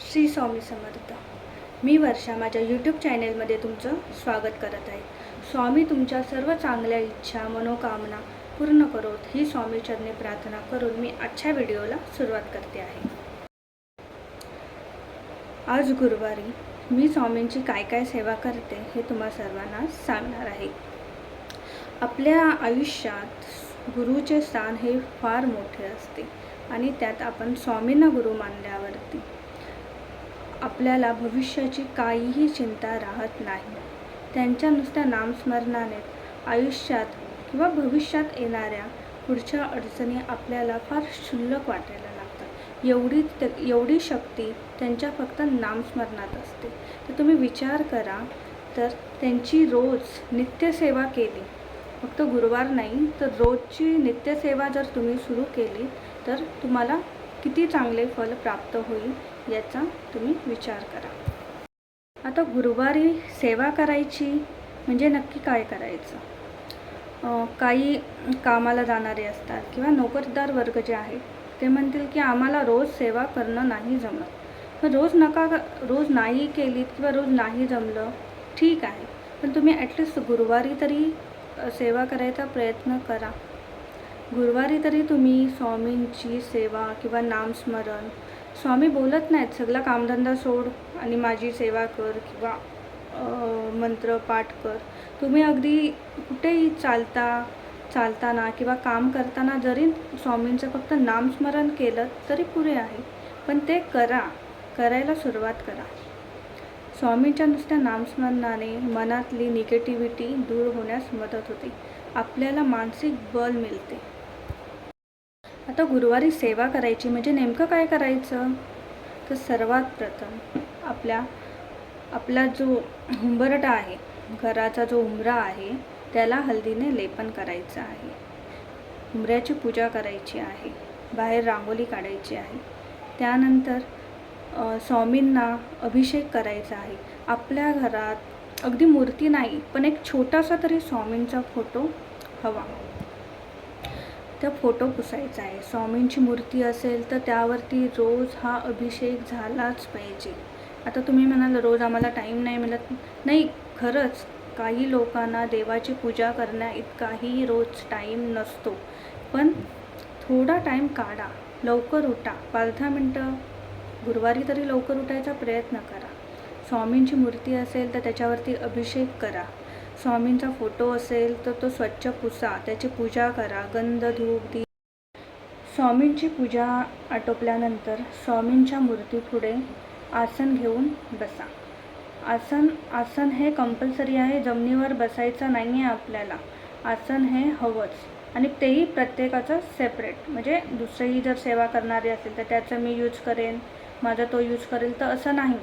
श्री स्वामी समर्थ. मी वर्षा माझ्या यूट्यूब चॅनेलमध्ये तुमचं स्वागत करत आहे. स्वामी तुमच्या सर्व चांगल्या इच्छा मनोकामना पूर्ण करोत ही स्वामीचरणी प्रार्थना करून मी आजच्या व्हिडिओला सुरुवात करते आहे. आज गुरुवारी मी स्वामींची काय काय सेवा करते हे तुम्हा सर्वांना सांगणार आहे. आपल्या आयुष्यात गुरुचे स्थान हे फार मोठे असते आणि त्यात आपण स्वामींना गुरु मानल्यावरती आपल्याला भविष्याची काहीही चिंता राहत नाही. त्यांच्या नुसत्या नामस्मरणाने आयुष्यात किंवा भविष्यात येणाऱ्या पुढच्या अडचणी आपल्याला फार क्षुल्लक वाटायला लागतात. एवढी एवढी शक्ती त्यांच्या फक्त नामस्मरणात असते. तर तुम्ही विचार करा तर त्यांची रोज नित्यसेवा केली फक्त गुरुवार नाही तर रोजची नित्यसेवा जर तुम्ही सुरू केली तर तुम्हाला किती चांगले फल प्राप्त होईल? याचा तुम्ही विचार करा. आता गुरुवारी सेवा करायची म्हणजे नक्की काय करायचं? काही कामाला जाणारे असतात किंवा नोकरदार वर्ग जे आहे ते म्हणतील की आम्हाला रोज सेवा करणं नाही जमत. पण रोज नका रोज नाही केलीत किंवा रोज नाही जमलं ठीक आहे. पण तुम्ही ॲटलिस्ट गुरुवारी तरी सेवा करायचा प्रयत्न करा. गुरुवारी तरी तुम्ही स्वामींची सेवा किंवा नामस्मरण स्वामी बोलत नाहीत सगळा कामधंदा सोड आणि माझी सेवा कर किंवा मंत्र पाठ कर. तुम्ही अगदी कुठेही चालता चालताना किंवा काम करताना जरी स्वामींचं फक्त नामस्मरण केलं तरी पुरे आहे पण ते करा करायला सुरुवात करा. स्वामींच्या नुसत्या नामस्मरणाने मनातली निगेटिव्हिटी दूर होण्यास मदत होते. आपल्याला मानसिक बल मिळते. आता गुरुवारी सेवा करायची म्हणजे नेमकं काय करायचं? तर सर्वात प्रथम आपल्या आपला जो हुंबरटा आहे घराचा जो उंबरा आहे त्याला हल्दीने लेपन करायचं आहे. उमऱ्याची पूजा करायची आहे बाहेर रांगोळी काढायची आहे. त्यानंतर स्वामींना अभिषेक करायचा आहे. आपल्या घरात अगदी मूर्ती नाही पण एक छोटासा तरी स्वामींचा फोटो हवा. त्या फोटो पुसायचा आहे. स्वामींची मूर्ती असेल तर त्यावरती रोज हा अभिषेक झालाच पाहिजे. आता तुम्ही म्हणाल रोज आम्हाला टाईम नाही मिळत. नाही खरंच काही लोकांना देवाची पूजा करण्या इतकाही रोज टाईम नसतो. पण थोडा टाईम काढा लवकर उठा. पाच दहा मिनटं गुरुवारी तरी लवकर उठायचा प्रयत्न करा. स्वामींची मूर्ती असेल तर त्याच्यावरती अभिषेक करा. स्वामींचा फोटो असेल तर तो स्वच्छ पुसा त्याची पूजा करा गंध धूप दी स्वामींची पूजा आटोपल्यानंतर स्वामींच्या मूर्तीपुढे आसन घेऊन बसा. आसन आसन हे कंपल्सरी आहे जमिनीवर बसायचं नाही आहे आपल्याला. आसन हे हवंच. आणि तेही प्रत्येकाचं सेपरेट म्हणजे दुसरीही जर सेवा करणारे असेल तर त्याचं मी यूज करेन माझा तो यूज करेल तर असं नाही.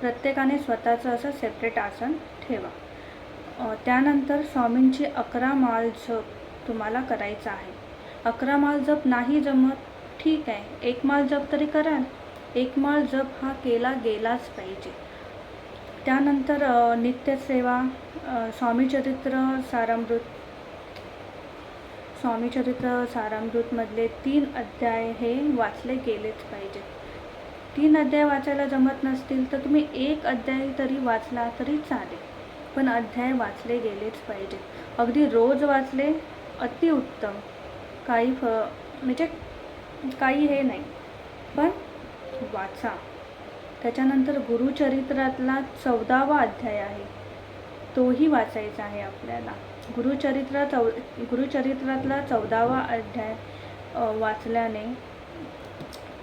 प्रत्येकाने स्वतःचं असं सेपरेट आसन ठेवा. त्यानंतर स्वामींची अकरा माळ जप तुम्हाला करायचा आहे. अकरा माळ जप नाही जमत ठीक आहे. एक माळ जप तरी कराल. एक माळ जप हा केला गेलाच पाहिजे. त्यानंतर नित्यसेवा स्वामीचरित्र सारामृत स्वामीचरित्र सारामृतमधले तीन अध्याय हे वाचले गेलेच पाहिजेत तीन अध्याय वाचायला जमत नसतील तर तुम्ही एक अध्याय तरी वाचला तरी चालेल. पण अध्याय वाचले गेलेच पाहिजे. अगदी रोज वाचले अतिउत्तम काही फ म्हणजे काही हे नाही. पण वाचा. त्याच्यानंतर गुरुचरित्रातला चौदावा अध्याय आहे. तोही वाचायचा आहे आपल्याला. गुरुचरित्र चौ गुरुचरित्रातला चौदावा अध्याय वाचल्याने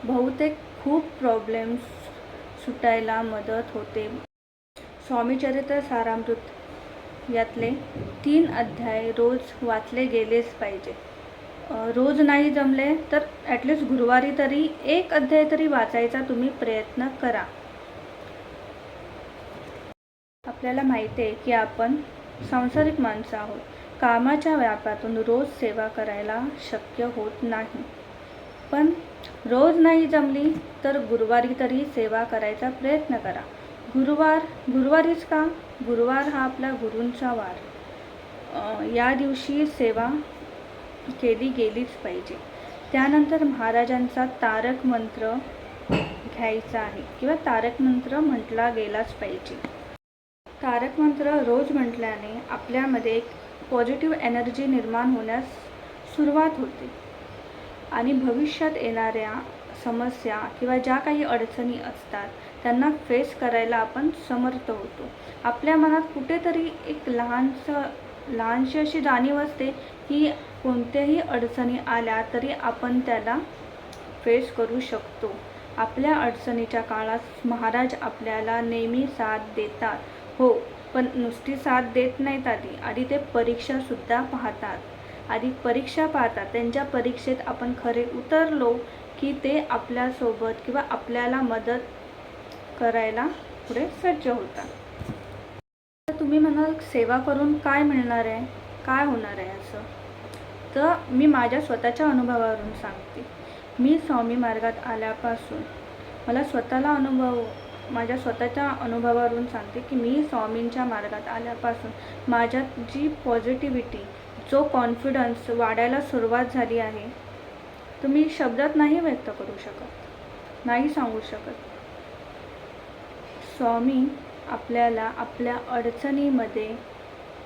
बहुतेक खूप प्रॉब्लेम्स सुटायला मदत होते. स्वामीचरित्र सारामृत. यातले तीन अध्याय रोज वाचले गेलेच पाहिजे. रोज नाही जमले तर ॲटलिस्ट गुरुवारी तरी एक अध्याय तरी वाचायचा तुम्ही प्रयत्न करा. आपल्याला माहिती आहे की आपण सांसारिक माणसं आहोत. कामाच्या व्यापातून रोज सेवा करायला शक्य होत नाही. पण रोज नाही जमली तर गुरुवारी तरी सेवा करायचा प्रयत्न करा. गुरुवार गुरुवारीच का? गुरुवार हा आपला गुरूंचा वार. या दिवशी सेवा केली गेलीच पाहिजे. त्यानंतर महाराजांचा तारक मंत्र घ्यायचा आहे किंवा तारक मंत्र म्हटला गेलाच पाहिजे. तारक मंत्र रोज म्हटल्याने आपल्यामध्ये एक पॉझिटिव्ह एनर्जी निर्माण होण्यास सुरुवात होते. आणि भविष्यात येणाऱ्या समस्या किंवा ज्या काही अडचणी असतात त्यांना फेस करायला आपण समर्थ होतो. आपल्या मनात कुठेतरी एक लहानसं लहानशी अशी जाणीव असते की कोणत्याही अडचणी आल्या तरी आपण त्याला फेस करू शकतो. आपल्या अडचणीच्या काळात महाराज आपल्याला नेहमी साथ देतात. हो पण नुसती साथ देत नाहीत आधी. आधी ते परीक्षासुद्धा पाहतात. आधी परीक्षा पाहतात. त्यांच्या परीक्षेत आपण खरे उतरलो की ते आपल्यासोबत किंवा आपल्याला मदत करायला पुढे सज्ज होतात तर तुम्ही म्हणाल सेवा करून काय मिळणार आहे? काय होणार आहे असं? तर मी माझ्या स्वतःच्या अनुभवावरून सांगते. मी स्वामी मार्गात आल्यापासून मला स्वतःला अनुभव माझ्या स्वतःच्या अनुभवावरून सांगते की मी स्वामींच्या मार्गात आल्यापासून माझ्यात जी पॉझिटिव्हिटी जो कॉन्फिडन्स वाढायला सुरुवात झाली आहे तो मी शब्दात नाही व्यक्त करू शकत नाही सांगू शकत. स्वामी आपल्याला आपल्या अडचणीमध्ये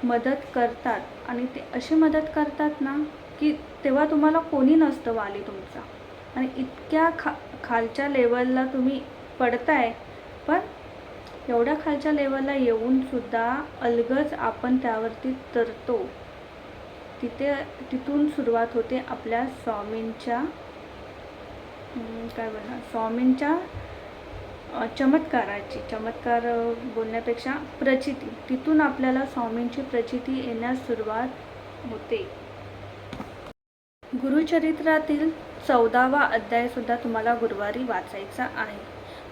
मदत करतात. आणि ते अशी मदत करतात ना की तेव्हा तुम्हाला कोणी नसतं वाली तुमचा. आणि इतक्या खा खालच्या लेवलला तुम्ही पडताय पण एवढ्या खालच्या लेवलला येऊनसुद्धा अलगच आपण त्यावरती तरतो. तिथे तिथून सुरुवात होते आपल्या स्वामींच्या काय बोलणार? स्वामींच्या चमत्काराची चमत्कार बोलण्यापेक्षा प्रचिती. तिथून आपल्याला स्वामींची प्रचिती येण्यास सुरुवात होते. गुरुचरित्रातील चौदावा अध्यायसुद्धा तुम्हाला गुरुवारी वाचायचा आहे.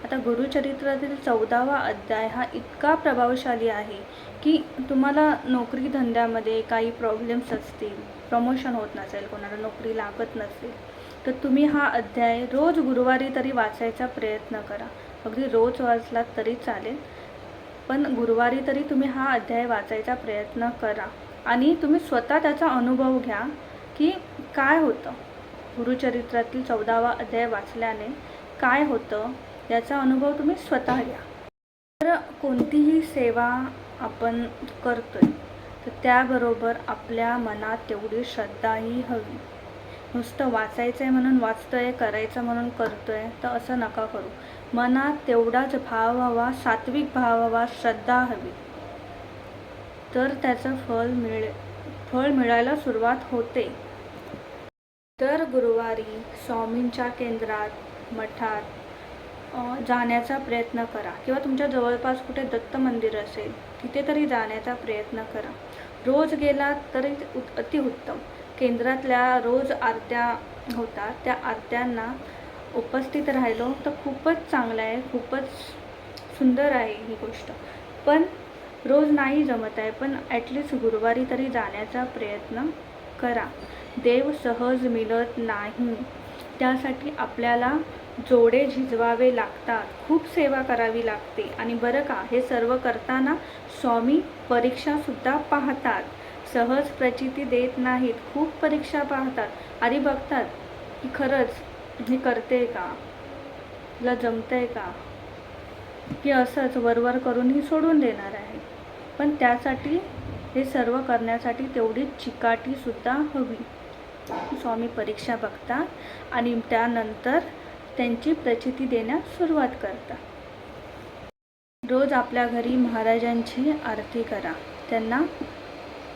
आता गुरुचरित्रातील चौदावा अध्याय हा इतका प्रभावशाली आहे की तुम्हाला नोकरी धंद्यामध्ये काही प्रॉब्लेम्स असतील प्रमोशन होत नसेल कोणाला नोकरी लागत नसेल तर तुम्ही हा अध्याय रोज गुरुवारी तरी वाचायचा प्रयत्न करा. अगदी रोज वाचलात तरी चालेल. पण गुरुवारी तरी तुम्ही हा अध्याय वाचायचा प्रयत्न करा. आणि तुम्ही स्वतः त्याचा अनुभव घ्या की काय होतं. गुरुचरित्रातील चौदावा अध्याय वाचल्याने काय होतं याचा अनुभव तुम्ही स्वतः घ्या. तर कोणतीही सेवा आपण करतोय तर त्याबरोबर आपल्या मनात तेवढी श्रद्धाही हवी. नुसतं वाचायचं आहे म्हणून वाचतोय करायचं म्हणून करतोय तर असं नका करू. मनात तेवढाच भाव हवा सात्विक भाव हवा श्रद्धा हवी. तर त्याचं फळ मिळे फळ मिळायला सुरुवात होते. तर गुरुवारी स्वामींच्या केंद्रात मठात जाण्याचा प्रयत्न करा. किंवा तुमच्या जवळपास कुठे दत्त मंदिर असेल तिथे तरी जाण्याचा प्रयत्न करा. रोज गेलात तरी उत अतिउत्तम. केंद्रातल्या रोज आरत्या होतात. त्या आरत्यांना उपस्थित राहिलो तर खूपच चांगलं आहे खूपच सुंदर आहे ही गोष्ट. पण रोज नाही जमत आहे पण ॲटलिस्ट गुरुवारी तरी जाण्याचा प्रयत्न करा. देव सहज मिळत नाही. त्यासाठी आपल्याला जोडे झिजवावे लागतात. खूप सेवा करावी लागते. आणि बरं का हे सर्व करताना स्वामी परीक्षासुद्धा पाहतात. सहज प्रचिती देत नाहीत. खूप परीक्षा पाहतात आणि बघतात की खरंच मी करते का? तुला जमतंय का? की असंच वरवर करून ही सोडून देणार आहे. पण त्यासाठी हे सर्व करण्यासाठी तेवढी चिकाटीसुद्धा हवी. स्वामी परीक्षा बघतात आणि त्यानंतर त्यांची प्रचिती देण्यास सुरुवात करतात रोज आपल्या घरी महाराजांची आरती करा. त्यांना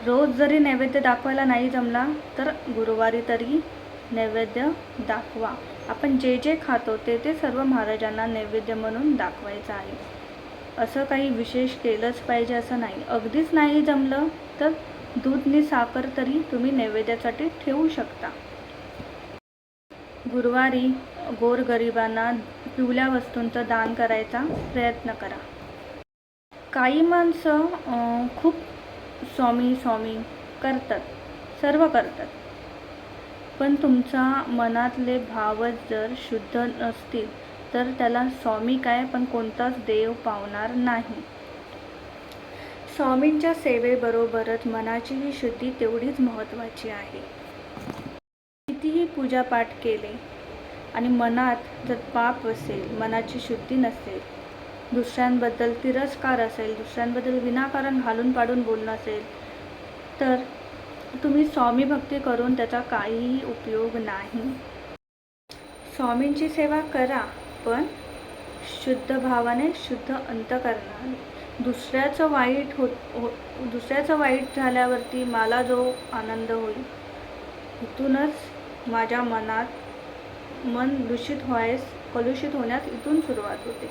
रोज जरी नैवेद्य दाखवायला नाही जमला तर गुरुवारी तरी नैवेद्य दाखवा. आपण जे जे खातो ते ते सर्व महाराजांना नैवेद्य म्हणून दाखवायचं आहे. असं काही विशेष केलंच पाहिजे असं नाही. अगदीच नाही जमलं तर दूधनी साखर तरी तुम्ही नैवेद्यासाठी ठेवू शकता. गुरुवारी गोरगरिबांना पिवल्या वस्तूंचं दान करायचा प्रयत्न करा. काही माणसं खूप स्वामी स्वामी करतात सर्व करतात. पण तुमच्या मनातले भावच जर शुद्ध नसतील तर त्याला स्वामी काय पण कोणताच देव पावणार नाही. स्वामींच्या सेवेबरोबरच मनाचीही शुद्धी तेवढीच महत्त्वाची आहे. कितीही पूजापाठ केले आणि मनात जर पाप असेल मनाची शुद्धी नसेल दुसऱ्यांबद्दल तिरस्कार असेल दुसऱ्यांबद्दल विनाकारण घालून पाडून बोलणं असेल तर तुम्ही स्वामी भक्ती करून त्याचा काहीही उपयोग नाही. स्वामींची सेवा करा पण शुद्ध भावाने शुद्ध अंतकरणाने दुसऱ्याचं वाईट होत हो दुसऱ्याचं वाईट झाल्यावरती मला जो आनंद होईल इथूनच माझ्या मनात मन दूषित व्हायस कलुषित होण्यास इथून सुरुवात होते.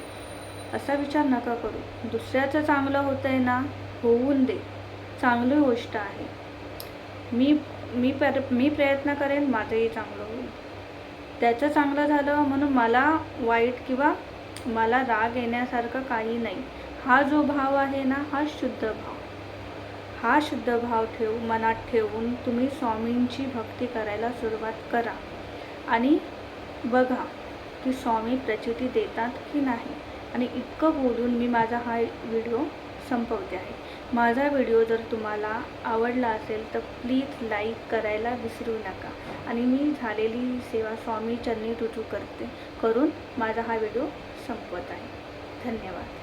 असा विचार नका करू. दुसऱ्याचं चांगलं होतं आहे ना होऊन दे. चांगली गोष्ट आहे. मी मी पर मी प्रयत्न करेन माझंही चांगलं होईल. त्याचं चांगलं झालं म्हणून मला वाईट किंवा मला राग येण्यासारखं काही नाही. हा जो भाव आहे ना हा शुद्ध भाव. हा शुद्ध भाव ठेव मनात ठेवून तुम्ही स्वामींची भक्ती करायला सुरुवात करा. आणि बघा की स्वामी प्रचिती देतात की नाही. आणि इतकं बोलून मी माझा हा व्हिडिओ संपवते आहे. माझा व्हिडिओ जर तुम्हाला आवडला असेल तर प्लीज लाईक करायला विसरू नका. आणि मी झालेली सेवा स्वामी चरणी रुजू करते करून माझा हा व्हिडिओ संपवत आहे. धन्यवाद.